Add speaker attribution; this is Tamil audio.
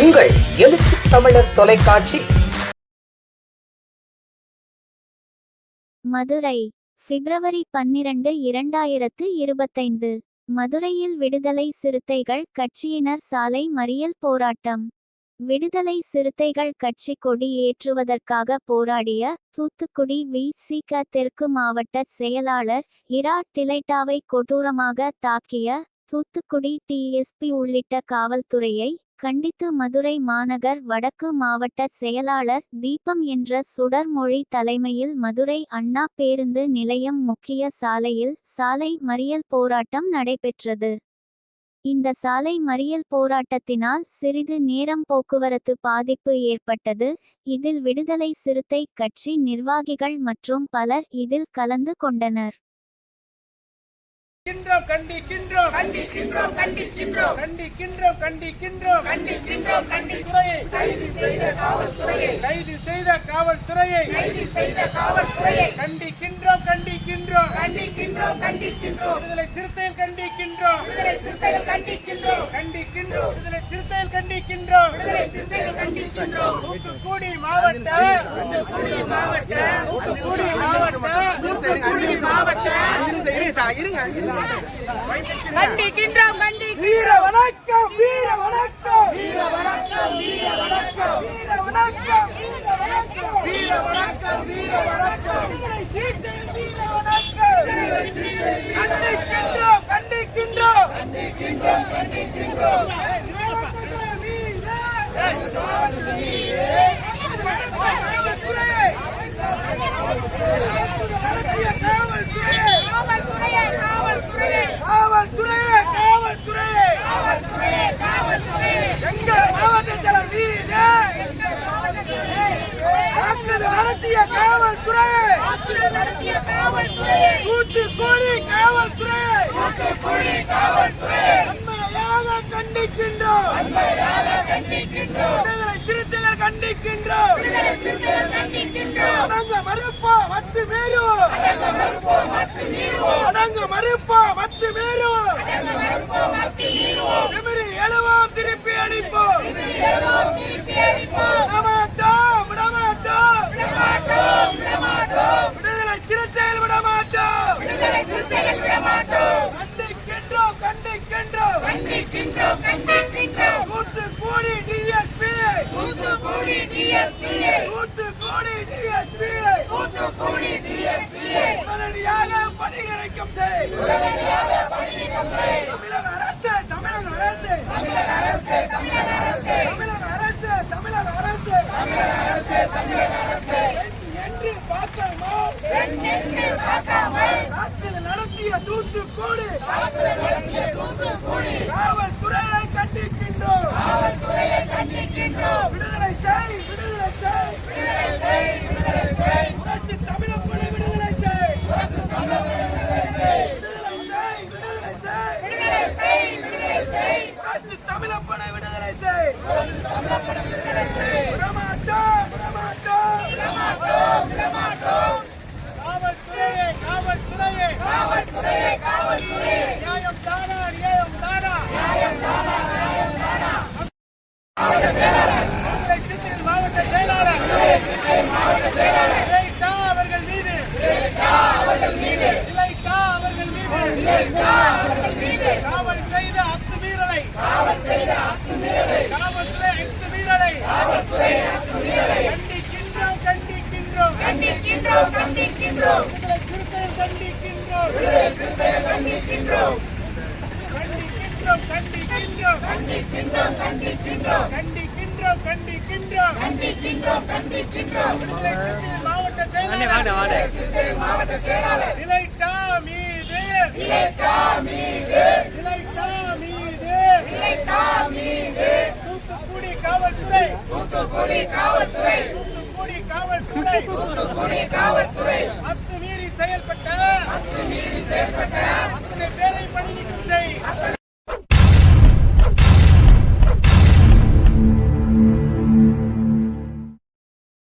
Speaker 1: உங்கள் எழுச்சி தமிழர் தொலைக்காட்சி.
Speaker 2: மதுரை பிப்ரவரி பன்னிரண்டு இரண்டாயிரத்து இருபத்தைந்து. மதுரையில் விடுதலை சிறுத்தைகள் கட்சியினர் சாலை மறியல் போராட்டம். விடுதலை சிறுத்தைகள் கட்சி கொடி ஏற்றுவதற்காக போராடிய தூத்துக்குடி வி. சி. க. தெற்கு மாவட்ட செயலாளர் இரா. டிலைட்டாவை கொடூரமாக தாக்கிய தூத்துக்குடி டிஎஸ்பி உள்ளிட்ட காவல்துறையை கண்டித்து மதுரை மாநகர் வடக்கு மாவட்ட செயலாளர் தீபம் என்ற சுடர்மொழி தலைமையில் மதுரை அண்ணா பேருந்து நிலையம் முக்கிய சாலையில் சாலை மறியல் போராட்டம் நடைபெற்றது. இந்த சாலை மறியல் போராட்டத்தினால் சிறிது நேரம் போக்குவரத்து பாதிப்பு ஏற்பட்டது. இதில் விடுதலை சிறுத்தை கட்சி நிர்வாகிகள் மற்றும் பலர் இதில் கலந்து கொண்டனர்.
Speaker 3: கண்டிக்கின்றோம் கண்டிக்கின்றோம். கண்டிக்கின்றோம் கண்டிக்கின்றோம். கண்டிக்கின்றோம் கண்டிக்கின்றோம். கண்டிக்கின்றோம் கைது செய்த காவல்துறையை. கைது செய்த காவல்துறையை. கைது செய்த காவல்துறையை. கண்டிக்கின்றோம் கண்டிக்கின்றோம். கண்டிக்கின்றோம் கண்டிக்கின்றோம். விடுதலை சிறுத்தைகள் கண்டிக்கின்றோம். விடுதலை சிறுத்தைகள் கண்டிக்கின்றோம். கண்டிக்கின்றோம். விடுதலை சிறுத்தைகள் கண்டிக்கின்றோம். விடுதலை சிறுத்தைகள் கண்டிக்கின்றோம். தூத்துக்குடி மாவட்ட. தூத்துக்குடி மாவட்ட. தூத்துக்குடி மாவட்ட. தூத்துக்குடி மாவட்ட.
Speaker 4: கண்டிக்கின்றோம் கண்டி
Speaker 3: வீர வணக்கம் வீர வணக்கம் வீர வணக்கம் வீர வணக்கம் வீர வணக்கம் வீர வணக்கம் வீர வணக்கம் வீர வணக்கம் கண்டிக்கின்றோம் கண்டிக்கின்றோம் கண்டிக்கின்றோம் கண்டிக்கின்றோம்
Speaker 4: காவல்துறையே காவல்துறையே
Speaker 3: காவல்துறையே காவல்துறையே
Speaker 4: காவல்துறையே காவல்துறையே
Speaker 3: எங்கள் மாவட்ட செயலர் மீது நடத்திய காவல்துறை
Speaker 4: தாக்குதல் நடத்திய காவல்துறையே
Speaker 3: தூத்துக்குடி காவல்துறை
Speaker 4: தூத்துக்குடி காவல்துறையே
Speaker 3: உண்மையாக கண்டிக்கின்றோம். விடுதலை சிறுத்தைகள் கண்டிக்கின்றோம்.
Speaker 4: விடுதலை சிறுத்தைகள் கண்டிக்கின்றோம்.
Speaker 3: அடங்க மறுப்போம் மத்து மீறுவோம்
Speaker 4: அடங்க மறுப்போம் மத்து மீறுவோம்
Speaker 3: அடங்க மறுப்போம் மத்து மீறுவோம்
Speaker 4: அடங்க மறுப்போம் மத்து மீறுவோம்
Speaker 3: நிமிரி எழுவோம் திருப்பி அடிப்போம்.
Speaker 4: ஏறுவோம் திருப்பி அடிப்போம் কাঁপছে
Speaker 3: காவல் செய்த அத்துமீறலை
Speaker 4: காவல் செய்த அத்துமீறலை
Speaker 3: காவல்துறை அத்துமீறலை
Speaker 4: காவல்துறை அத்துமீறலை
Speaker 3: கண்டிக்கின்றோம் கண்டிக்கின்றோம்
Speaker 4: கண்டிக்கின்றோம் கண்டிக்கின்றோம்
Speaker 3: விடுதலை சிறுத்தைகள் கண்டிக்கின்றோம்
Speaker 4: விடுதலை சிறுத்தைகள் கண்டிக்கின்றோம்.
Speaker 3: கண்டிக்கின்றோம் கண்டிக்கின்றோம்
Speaker 4: கண்டிக்கின்றோம் கண்டிக்கின்றோம்
Speaker 3: கண்டிக்கின்றோம் கண்டிக்கின்றோம்
Speaker 4: கண்டிக்கின்றோம் கண்டிக்கின்றோம்
Speaker 3: மாவட்ட செயலாளர்.
Speaker 4: மாவட்ட செயலாளர்.
Speaker 3: இளைத்தா மீது.
Speaker 4: இலைக்கா மீது.
Speaker 3: இளைத்தா மீது.
Speaker 4: இலைக்கா மீது.
Speaker 3: தூத்துக்குடி காவல்துறை.
Speaker 4: தூத்துக்குடி காவல்துறை.
Speaker 3: தூத்துக்குடி காவல்துறை.
Speaker 4: தூத்துக்குடி காவல்துறை.
Speaker 3: அத்துமீறி செயல்பட்ட
Speaker 4: அத்துமீறி செயல்பட்ட
Speaker 3: அத்தனை பேரை பணி நீக்கம் செய்